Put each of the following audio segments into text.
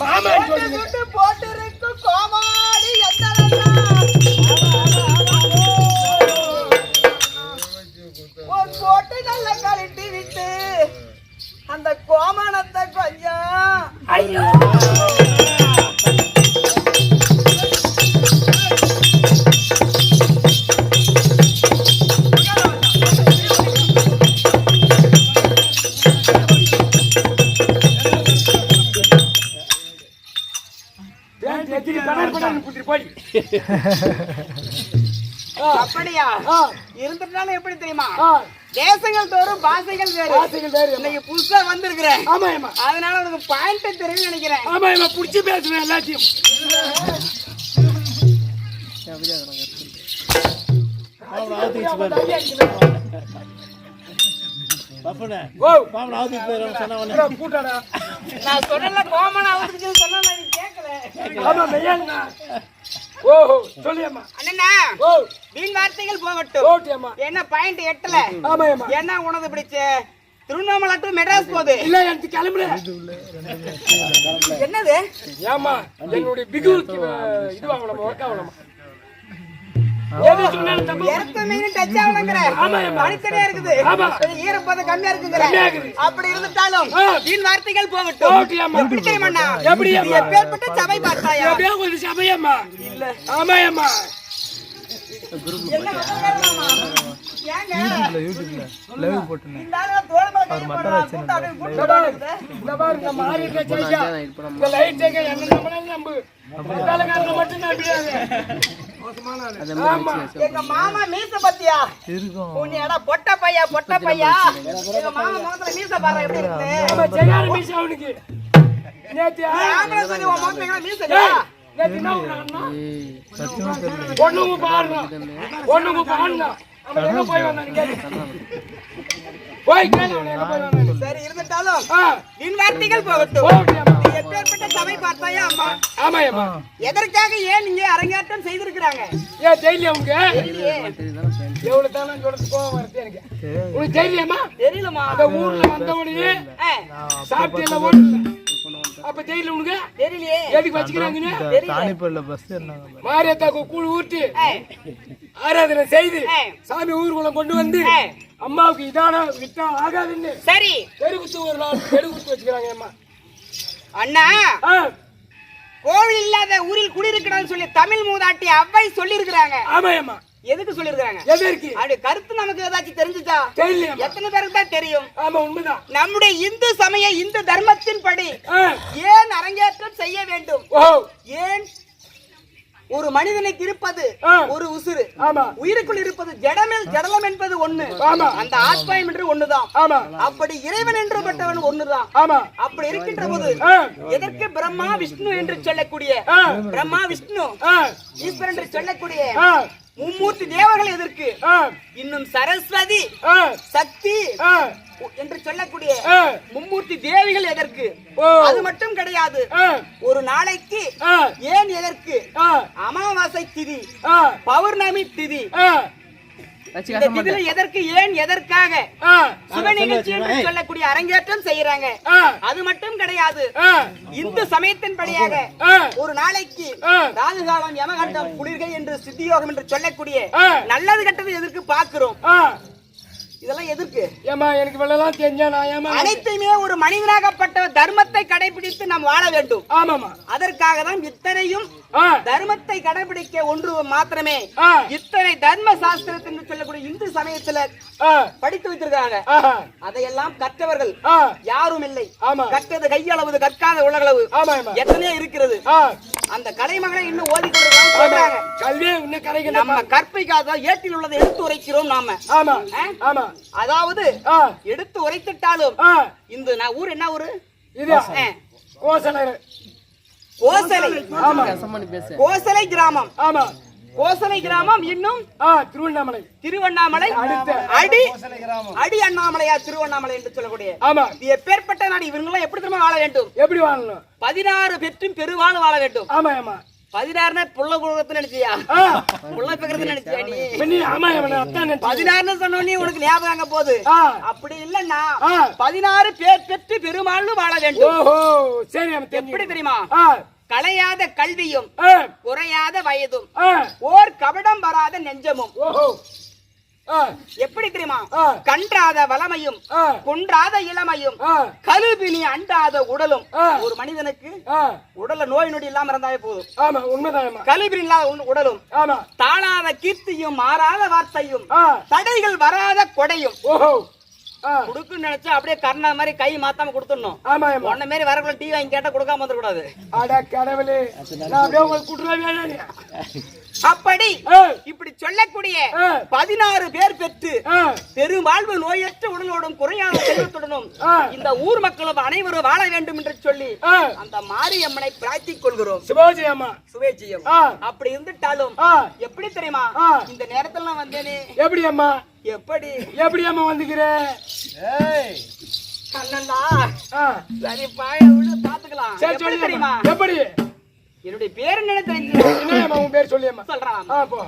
மரியாதை போட்டு ஒரு போட்டு கழட்டி விட்டு அந்த கோமானத்தை கொஞ்சம் ஐயோ. அப்படியா? ஆ. இருந்துட்டாலும் எப்படி தெரியுமா? தேசங்கள் தோறும் பாசைகள் வேறு. வாசிகள் வேறு. இன்னைக்கு புதுசா வந்திருக்கிறேன். ஆமா அதனால உனக்கு பாயிண்ட் தெரியும் நினைக்கிறேன். ஆமா அம்மா புடிச்சு பேசுவேன் எல்லாத்தையும். நான் சொன்னல கோமன் அவருக்கு சொன்ன நீ கேட்கல ஆமா மெய்யாங்கண்ணா ஓஹோ சொல்லியம்மா. அண்ணா ஓ. வீண் வார்த்தைகள் போகட்டும். ஓட்டியம்மா என்ன பாயிண்ட் எட்டல? என்ன உனது பிடிச்ச? திருவண்ணாமலை டு மெட்ராஸ் போகுது. இல்ல எனக்கு கிளம்புற என்னது? ஏமா என்னுடைய பிகு இது வாங்கலாமா ஒர்க் ஆகலாமா? எது சொன்னாலும் தப்பு மீன் டச் இருக்குது ஈரப்பதம் கம்மியா இருக்குங்கிற. அப்படி இருந்துட்டாலும். வீண் வார்த்தைகள் போகட்டும். எப்படி தெரியுமாண்ணா எப்படி? எப்பேற்பட்ட சபை பார்த்தாயா எப்படியா கொஞ்சம் சமயம்மா இல்ல ஆமா அம்மா என்ன வசனமா? ஏங்க? லைவ் போட்டுனேன் இந்த ஆளு தோள் மேல கையை போடுறா, கூட்டம் அப்படியே கூட்டம் இந்த பாரு, இருக்குது. இந்த பாரு, இந்த மாறி கட்சியா, இந்த லைட் சேக்க என்ன நம்பினாலும் நம்பு. வேலைக்காரனை மட்டும். எங்க மாமா மீச பத்தியா? இருக்கும் உன்னை எடா பொட்ட பையா பொட்ட பையா? எங்க மாமா முகத்துல மீச பாரு எப்படி இருக்கு? ஆமா, ஜெயாரி மீசை அவனுக்கு. நேத்து, ஆ, ஆம்பளை சொல்லி உன் முகத்துல எங்கடா மீச ஏய், இல்லையா? நேத்து என்ன பண்ணான்னா? சத்தியமா தெரியல ஒண்ணு முப்பது ஆடுனா. ஒண்ணு முப்பது ஆடுனா. அவன் எங்க போய் வந்தான்னு கேளு. போய். சரி இருந்துட்டாலும் ஆ, வின் வார்த்தைகள் போகட்டும் எப்பேற்பட்ட சபை பார்த்தாயா அம்மா ஆமா, அம்மா. எதற்காக ஏன் இங்கே அரங்கேற்றம் செய்திருக்கிறாங்க ஏன் தெரியல உனக்கு? தெரியலையே. எவ்வளவு தானே சொல்றது கோவம் வருது எனக்கு. உனக்கு தெரியலையாம்மா? தெரியலமா அந்த ஊர்ல வந்தவனையே ஆ, சாப்பிட்டு ஓடல. அப்ப தெரியல உனக்கு தெரியலையே எதுக்கு வச்சுக்கிறாங்கன்னு தானிப்பல்ல பஸ் இருந்தாங்க மாரியத்தாக்கு கூழ் ஊட்டி ஆ, ஆராதனை செய்து. சாமி ஊர்வலம் கொண்டு வந்து. அம்மாவுக்கு இதான விட்டா ஆகாதுன்னு. சரி. தெருகுத்து ஒரு நாள் தெருகுத்து வச்சுக்கிறாங்க அம்மா. அண்ணா கோவில் இல்லாத ஊரில் குடியிருக்கிறான்னு சொல்லி தமிழ் மூதாட்டி அவ்வை சொல்லி இருக்கிறாங்க ஆமா அம்மா எதுக்கு சொல்லி இருக்காங்க எதற்கு அப்படி கருத்து நமக்கு ஏதாச்சும் தெரிஞ்சுச்சா? தெரியலையம்மா. எத்தனை பேருக்கு தான் தெரியும்? ஆமா உண்மைதான். நம்முடைய இந்து சமய இந்து தர்மத்தின் படி ஏன் அரங்கேற்றம் செய்ய வேண்டும்? ஏன் ஒரு மனிதனுக்கு இருப்பது ஆ. ஒரு உசுறு. ஆமா. உயிருக்குள் இருப்பது ஜடமேல் ஜடலம் என்பது ஒண்ணு. ஆமா. அந்த ஆத்மாயம் என்று ஒண்ணுதான் ஆமா. அப்படி இறைவன் என்று பட்டவன் ஒண்ணுதான் ஆமா. அப்படி இருக்கின்ற போது எதற்கு பிரம்மா விஷ்ணு என்று சொல்லக்கூடிய ஆ, பிரம்மா விஷ்ணு? ஆ, ஈஸ்வரன் என்று சொல்லக்கூடிய ஆ, மும்மூர்த்தி தேவர்கள் எதற்கு? ஆ, இன்னும் சரஸ்வதி ஆ, சக்தி ஆ, என்று சொல்லக்கூடிய மும்மூர்த்தி தேவிகள் எதற்கு? அது மட்டும் கிடையாது. ஒரு நாளைக்கு ஏன் எதற்கு? அமாவாசை திதி பௌர்ணமி திதி. எதற்கு ஏன் எதற்காக? சுப நிகழ்ச்சி என்று சொல்லக்கூடிய அரங்கேற்றம் செய்யறாங்க. அது மட்டும் கிடையாது. இந்து சமயத்தின் படியாக ஆ, ஒரு நாளைக்கு ஆ. ராகு காலம் யமகண்டம் குளிர்கை என்று சித்தியோகம் என்று சொல்லக்கூடிய. நல்லது கெட்டது எதற்கு பார்க்கிறோம்? ஆ, இதெல்லாம் எதற்கு? ஏமா எனக்கு வெள்ளலாம் தெரிஞ்சா நான் ஏமா அனைத்தையுமே ஒரு மனிதனாகப்பட்ட தர்மத்தை கடைபிடித்து நாம் வாழ வேண்டும். ஆமாமா அதற்காக தான் இத்தனையும் தர்மத்தை கடைபிடிக்க ஒன்று மாத்திரமே இத்தனை தர்ம சாஸ்திரத்தை என்று சொல்லக்கூடிய இந்து சமயத்துல படித்து வைத்திருக்காங்க அதையெல்லாம் கற்றவர்கள் யாரும் இல்லை. கற்றது கையளவு கற்காத உலகளவு. எத்தனையோ இருக்கிறது. அந்த கலைமகளை இன்னும் ஓதி கல்வியே இன்னும் கரைக்கல நம்ம கற்பிக்காத ஏட்டில் உள்ளதை எடுத்து உரைக்கிறோம் நாம. ஆமா? ஆமா. அதாவது எடுத்து உரைத்திட்டாலும் இந்த நான் ஊர் என்ன ஊரு? இது ஆ, கோசனர் கோசலை. ஆமா. கோசலை கிராமம். ஆமா. கோசலை கிராமம் இன்னும் திருவண்ணாமலை. திருவண்ணாமலை. அடுத்து. அடி. அடி அண்ணாமலையா திருவண்ணாமலை என்று சொல்லக்கூடிய. ஆமா. இது எப்பேற்பட்ட நாடு? இவங்கெல்லாம் எப்படி திரும்ப வாழ வேண்டும்? எப்படி வாழணும்? பதினாறு பெற்றும் பெருவாழ் வாழ வேண்டும். ஆமா ஆமா. பதினாறுனா புள்ள குடும்பத்தை நினைச்சியா? ஆ. புள்ள பெக்கிறது நினைச்சியா நீ? ஆமா. பதினாறுன்னு உனக்கு ஞாபகம் அங்க போகுது. அப்படி இல்லன்னா. பதினாறு பேர் பெற்று பெருமாள்னு வாழ வேண்டும். சரி எப்படி தெரியுமா? ஆ. கலையாத கல்வியும் குறையாத வயதும் ஓர் கபடம் வராத நெஞ்சமும். எப்படி தெரியுமா. கன்றாத வளமையும் குன்றாத இளமையும் ஆ. கழுபினி அண்டாத உடலும். ஒரு மனிதனுக்கு ஆ. உடல்ல நோய் நொடி இல்லாம இருந்தாலே போதும். ஆமா உண்மைதான் இல்லாத உடலும் ஆமா. தாழாத கீர்த்தியும் மாறாத வார்த்தையும் தடைகள் வராத கொடையும். ஓஹோ. குடுக்குன்னு நினைச்சா அப்படியே கர்ணா மாதிரி கை மாத்தாம கொடுத்துடணும். ஆமா உன்ன மாதிரி வரக்குள்ள டீ வாங்கி கேட்டா கொடுக்காம வந்துடக்கூடாது. அட கடவுளே. நான் அப்படியே உங்களுக்கு குடுறா வேணாம் அப்படி இப்படி சொல்லக்கூடிய. பதினாறு பேர் பெற்று ஆ. பெரும்பாழ்வு நோயற்ற உடலோடும் குறையாத செல்வத்துடனும். இந்த ஊர் மக்களும் அனைவரும் வாழ வேண்டும் என்று சொல்லி அந்த மாரியம்மனை பிரார்த்திக் கொள்கிறோம். சுவேட்சியம் ஆ. அப்படி இருந்துட்டாலும் எப்படி தெரியுமா. இந்த நேரத்துல வந்தேனே. எப்படி அம்மா? எப்படி? எப்படி அம்மா வந்துக்கிற? அண்ணன்டா. ஆ. சரி பாய உள்ள பாத்துக்கலாம். எப்படி தெரியுமா? எப்படி? என்னுடைய பேர் என்ன தெரிஞ்சு பேர் சொல்லி அம்மா சொல்றான் போ.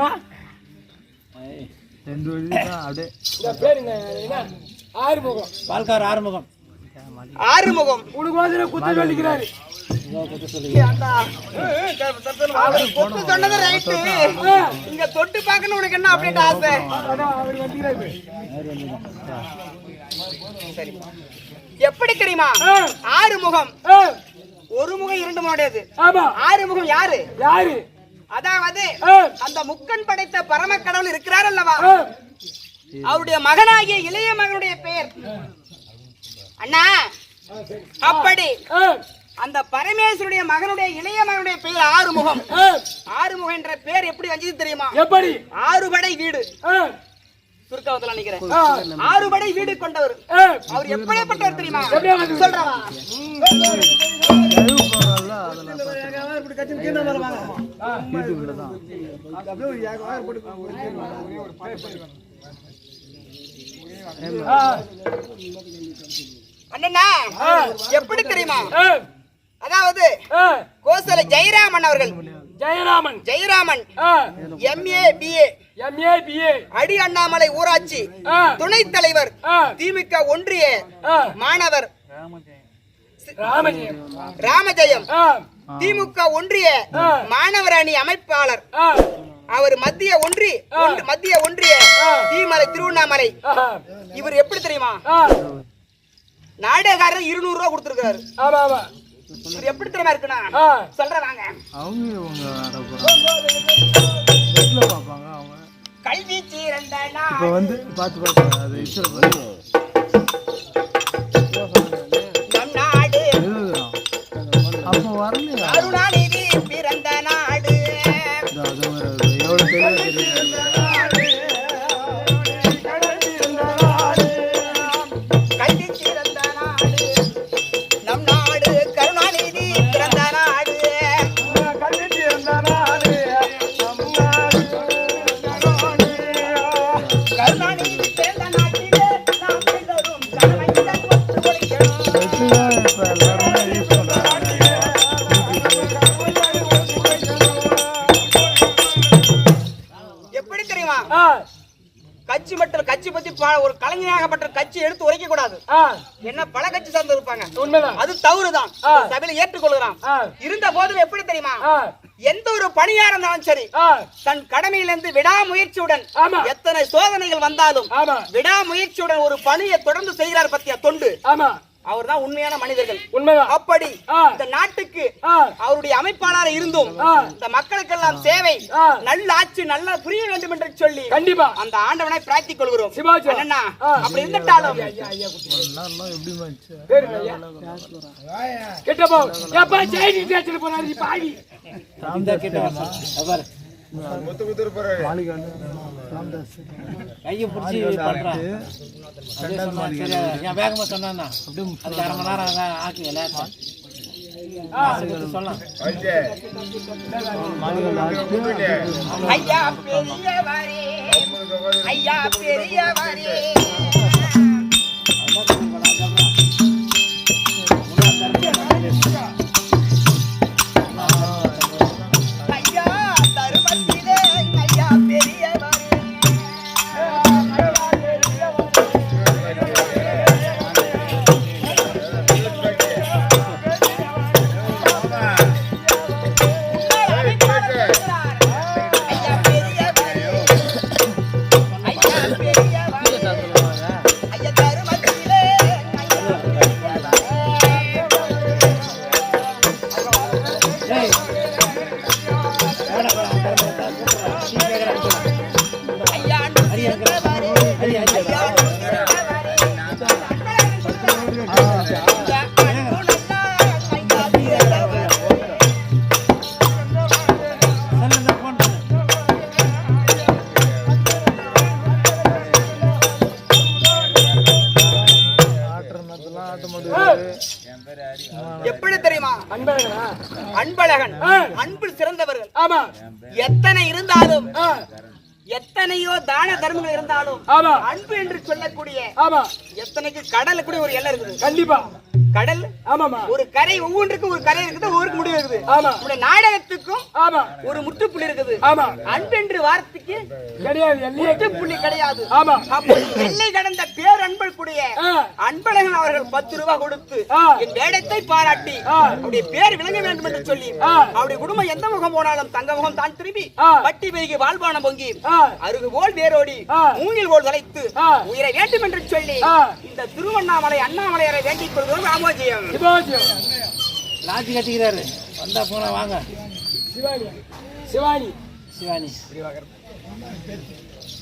எப்படி அம்மா. ரெண்டு அப்படியே ஆறுமுகம். பால்கார் ஆறுமுகம் ஆறுமுகம் உனக்கு வந்து குத்து சொல்லிக்கிறாரு. கொத்து சொன்னது ரைட்டு இங்க தொட்டு பார்க்கணும் உனக்கு என்ன அப்படின்ட்டு ஆசை? சரி எப்படி தெரியுமா. ஆறுமுகம். ஒரு முகம் இரண்டு முகம் ஆமா. ஆறுமுகம் யாரு? யாரு? அதாவது அந்த முக்கன் படைத்த பரம கடவுள் இருக்கிறார் அல்லவா? அவருடைய மகனாகிய இளைய மகனுடைய பெயர். அண்ணா அப்படி அந்த பரமேஸ்வருடைய மகனுடைய இளைய மகனுடைய பெயர் ஆறுமுகம். ஆறுமுகம் என்ற பெயர் எப்படி வந்தது தெரியுமா? எப்படி? ஆறுபடை வீடு. சுருக்காவத்துல நினைக்கிறேன். ஆறுபடை வீடு கொண்டவர். அவர் எப்படிப்பட்டவர் தெரியுமா? சொல்றவா? அண்ணா. எப்படி தெரியுமா? அதாவது கோசல ஜெயராமன் அவர்கள். ஜெயராமன். ஜெயராமன். MA BA. அடி அண்ணாமலை ஊராட்சி துணைத் தலைவர் திமுக ஒன்றிய மாணவர். ராமஜெயம். திமுக ஒன்றிய ஆ. மாணவர் அணி அமைப்பாளர் அவர் மத்திய ஒன்றி ஆ. ஒன்று- மத்திய ஒன்றிய. தீமலை திருவண்ணாமலை. இவர் எப்படி தெரியுமா? நாடகாரர் இருநூறு ரூபா கொடுத்திருக்காரு. இவர் எப்படி தெரியுமா இருக்குன்னா? அவங்க. கல்வி சிறந்த நாள் இப்போ வந்து பார்த்து பார்த்து அது என்ன பல கட்சி சார்ந்து இருப்பாங்க. உண்மைதான். அது தவறுதான். சபையில ஏற்றுக்கொள்கிறான். இருந்த போதும் எப்படி தெரியுமா? எந்த ஒரு பணியா இருந்தாலும் சரி தன் கடமையிலிருந்து விடாமுயற்சியுடன். எத்தனை சோதனைகள் வந்தாலும் விடாமுயற்சியுடன் ஒரு பணியை தொடர்ந்து செய்கிறார் பத்தியா தொண்டு? ஆமா, அவர்தான் உண்மையான மனிதர்கள் உண்மைதான். அப்படி. இந்த நாட்டுக்கு அவருடைய அமைப்பாளராக இருந்தும். இந்த மக்களுக்கெல்லாம் சேவை. நல்ல ஆட்சி நல்லா புரிய வேண்டும் என்று சொல்லி கண்டிப்பா அந்த ஆண்டவனை பிரார்த்திக் கொள்கிறோம் சிவாஜி. அண்ணா. அப்படி இருந்துட்டாலும். கிட்ட போ எப்பா செய்தி ஸ்டேஷன் போனாரு ராம்தாஸ் கையை பிடிச்சி பண்றான் வேகமா சொன்னான்னா. அது அரை மணி நேரம் ஆக்குங்க லேட்டா சொல்லலாம். மாளிகாண்டு ஆடிட்டு ஐயா பெரியவரே. ஐயா பெரியவரே. அன்பழகனா? அன்பழகன். அன்பில் சிறந்தவர்கள். ஆமா. எத்தனை இருந்தாலும் எத்தனையோ தான தர்மங்கள் இருந்தாலும் அன்பு என்று சொல்லக்கூடிய எத்தனைக்கு கடலுக்கு கூட ஒரு எல்லை இருக்குது? கண்டிப்பா. கடல் ஆமாமா ஒரு கரை ஒவ்வொன்றுக்கும் ஒரு கரை இருக்குது ஒவ்வொருக்கு முடிவு இருக்குது ஆமா நம்முடைய நாடகத்துக்கும் ஆமா ஒரு முற்றுப்புள்ளி இருக்குது ஆமா அன்பு என்று வார்த்தைக்கு கிடையாது முற்றுப்புள்ளி கிடையாது ஆமா எல்லை கடந்த பேர் அன்பள் கூடிய ஆ, அன்பழகன் அவர்கள் பத்து ரூபாய் கொடுத்து. என் வேடத்தை பாராட்டி. அவருடைய பேர் விளங்க வேண்டும் என்று சொல்லி. அவருடைய குடும்பம் எந்த முகம் போனாலும் தங்க முகம் தான் திரும்பி ஆ. வட்டி பெருகி வாழ்வானம் பொங்கி அருகு போல் வேரோடி. மூங்கில் போல் தலைத்து. உயிரை வேண்டும் என்று சொல்லி. இந்த திருவண்ணாமலை அண்ணாமலையரை வேண்டிக் கொள்கிறோம் லாட்சி கட்டிக்கிறாரு. வந்தா போனா வாங்க. சிவானி சிவானி சிவானி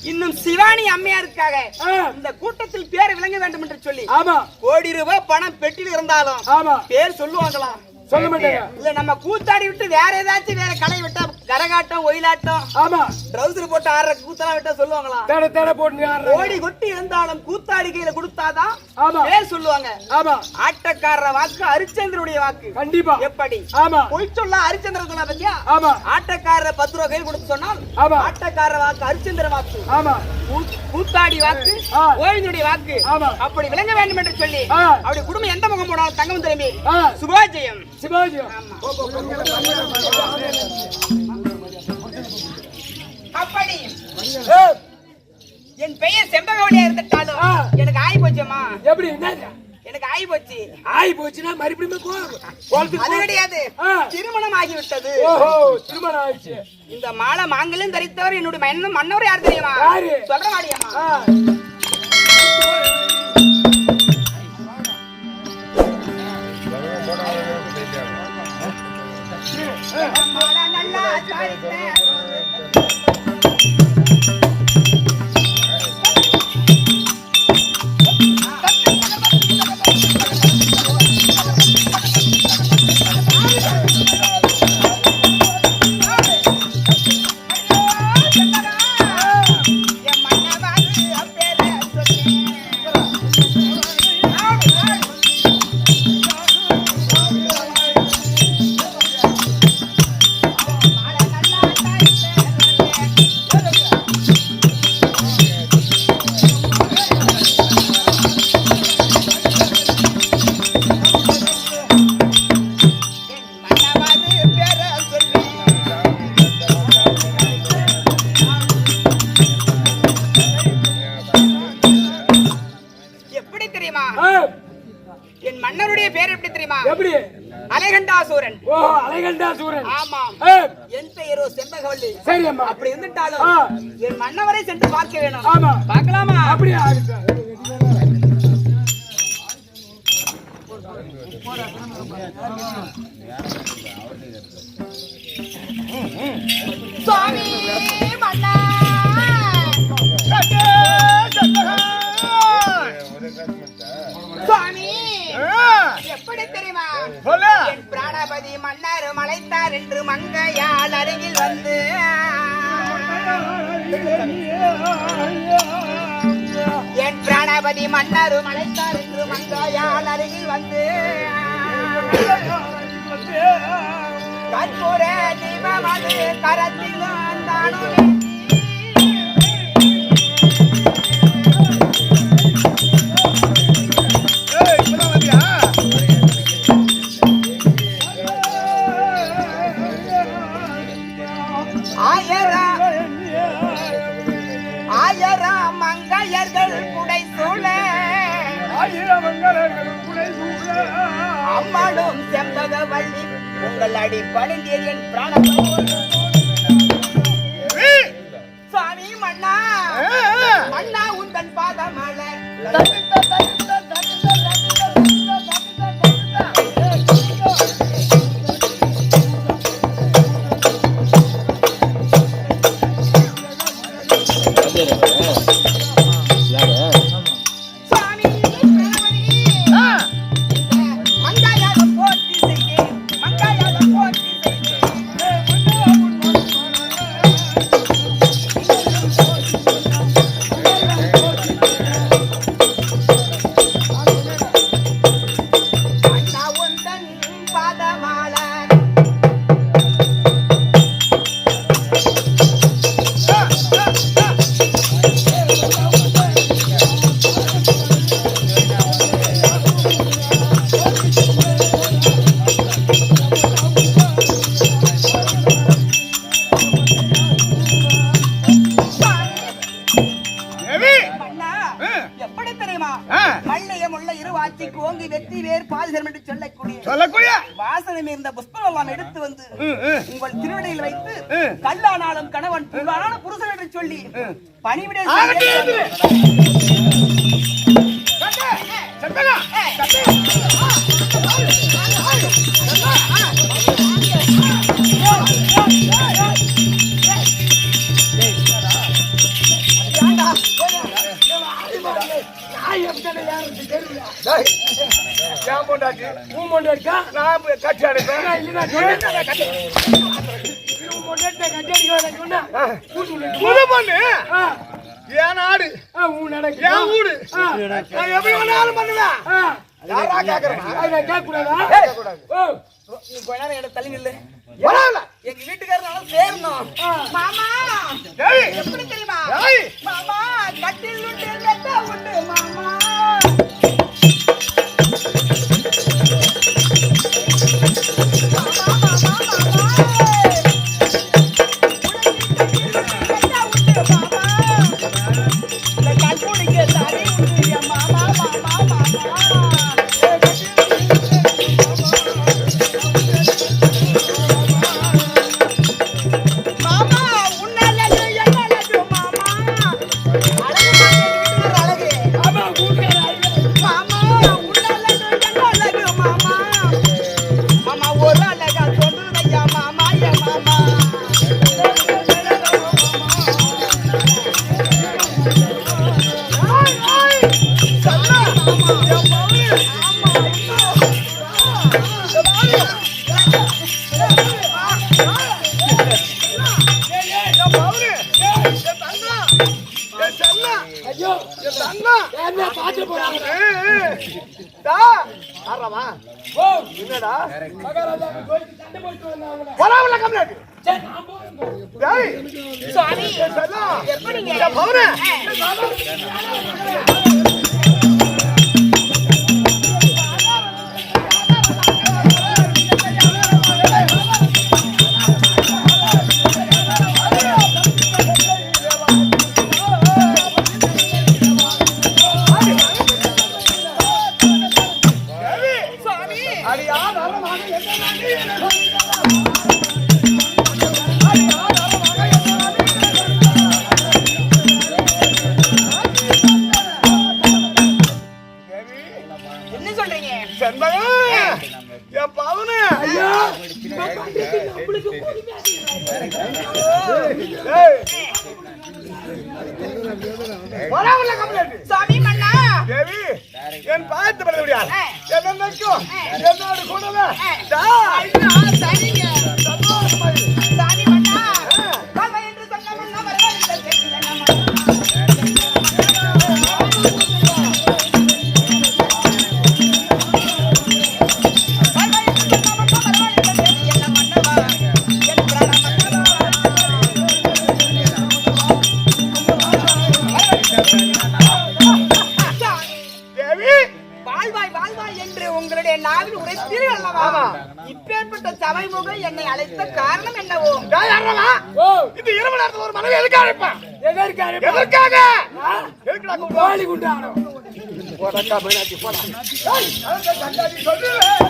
இன்னும் சிவானி அம்மையாருக்காக ஆ, இந்த கூட்டத்தில் பேர் விளங்க வேண்டும் என்று சொல்லி ஆமா. கோடி ரூபாய் பணம் பெட்டியில் இருந்தாலும் ஆமா. பேர் சொல்லுவாங்களாம். சொல்ல மாட்டேங்க. இல்ல நம்ம கூத்தாடி விட்டு வேற ஏதாச்சும் வேற கடை விட்டா கரகாட்டம் ஒயிலாட்டம் ஆமா. ட்ரௌசர் போட்டு ஆடுற கூத்தலாம் விட்டா சொல்லுவாங்களா? தேட தேட போட்டு. ஓடி கொட்டி இருந்தாலும் கூத்தாடி கையில கொடுத்தாதான் ஆமா. பேர் சொல்லுவாங்க. ஆமா. ஆட்டக்காரர வாக்கு ஹரிச்சந்திரனுடைய வாக்கு. கண்டிப்பா. எப்படி? ஆமா. பொய் சொல்ல ஹரிச்சந்திரன் சொன்னா பத்தியா? ஆமா. ஆட்டக்காரர பத்து ரூபா கையில் கொடுத்து சொன்னால் ஆமா. ஆட்டக்காரர வாக்கு ஹரிச்சந்திர வாக்கு. ஆமா. கூத்தாடி வாக்கு ஆ. கோவிந்தனுடைய வாக்கு. அப்படி விளங்க வேண்டும் என்று சொல்லி. அப்படி குடும்பம் எந்த முகம் போனாலும் தங்கம் திரும்பி சுபாஜயம். சிவாஜி அப்படி என் பெயர் செம்பகவழியா இருந்துட்டாலும். எனக்கு ஆகி போச்சம்மா எப்படி என்ன எனக்கு ஆகி போச்சு. ஆயி போச்சுன்னா மறுபடியும் கோ- குளத்துக்கு அது போ. கிடையாது. திருமணம் ஆகிவிட்டது ஓஹோ திருமணம் ஆயிடுச்சு இந்த மாலை மாங்கல்யம் தரித்தவர் என்னுடைய மன்னன் மன்னவர் யார் தெரியுமா? யாரு? சொல்ற மாடியம்மா நல்லா என் மன்னருடைய பேர் எப்படி தெரியுமா? எப்படி? அலைகண்டாசூரன். ஓஹோ அலைகண்டா சூரன் ஆமாம். ஏ. என் பெயரோ செம்பகவல்லி. சரி அம்மா. அப்படி இருந்துட்டாலும். என் மன்னவரை சென்று பார்க்க வேணும். ஆமா. பார்க்கலாமா? ஆகட்டும். சுவாமி மன்னா. சுவாமி எப்படி தெரியுமா? என் பிராணபதி மன்னர் மலைத்தார் என்று மங்கையால் அருகில் வந்து. என் பிராணபதி மன்னர் மலைத்தார் என்று மங்கையால் அருகில் வந்து. கற்பூர தீபமது கரத்தில் தானும் அம்மாளும் செம்பகவள்ளி உங்கள் அடி பணிந்தீர் என் பிராணம் சுவாமி மன்னா மன்னா உந்தன் பாதமல. சொல்லி பணிவிடை ஏன் நாடு என் ஊடு நான் எப்படி வேணாலும் பண்ணுவேன் யாரா கேக்குறேன் கொஞ்ச நேரம் எனக்கு தள்ளி நில்லு எங்க வீட்டுக்காரனால சேரணும் மாமா எப்படி தெரியுமா மாமா கட்டில் உண்டு மாமா. ஏய் சுவாமி எப்படிங்க சாமி மன்னா. தேவி என் பார்த்து பண்ண முடியாது என்னோட கூடவே? இருக்காரு எதற்காக? கோழி குண்டானோ? போடக்கா மீனாட்சி போடா. சொல்லுவேன்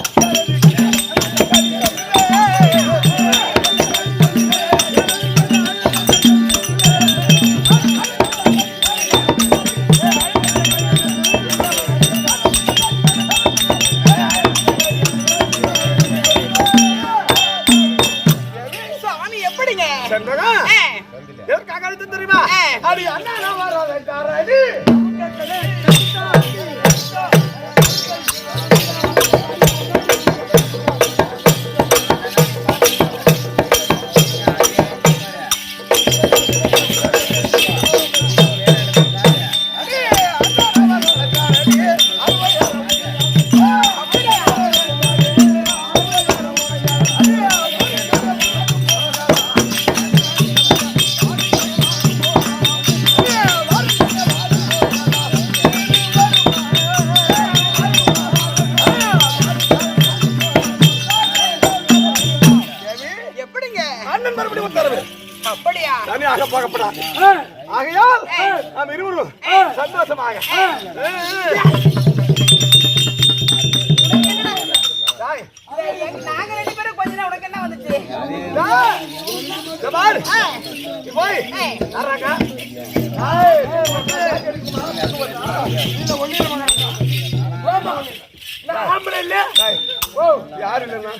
யாரு இல்லண்ணா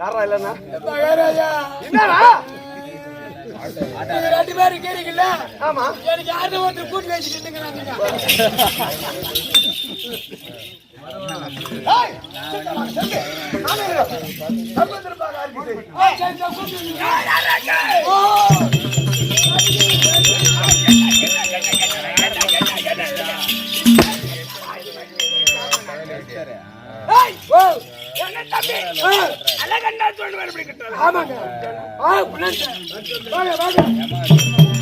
யாரா இல்லண்ணா என்னடா ரெண்டு பேரும் கேறீங்கல்ல ஆமா எனக்கு யாரும் ஒருத்தர் கூட்டு வச்சுட்டு இருக்கிறாங்க சீக்கிரமா, செல்லு. நானே இருக்கேன். சர்வதர்பாக அறிக்கை செய். ஆமாங்க ஆ வாங்க வாங்க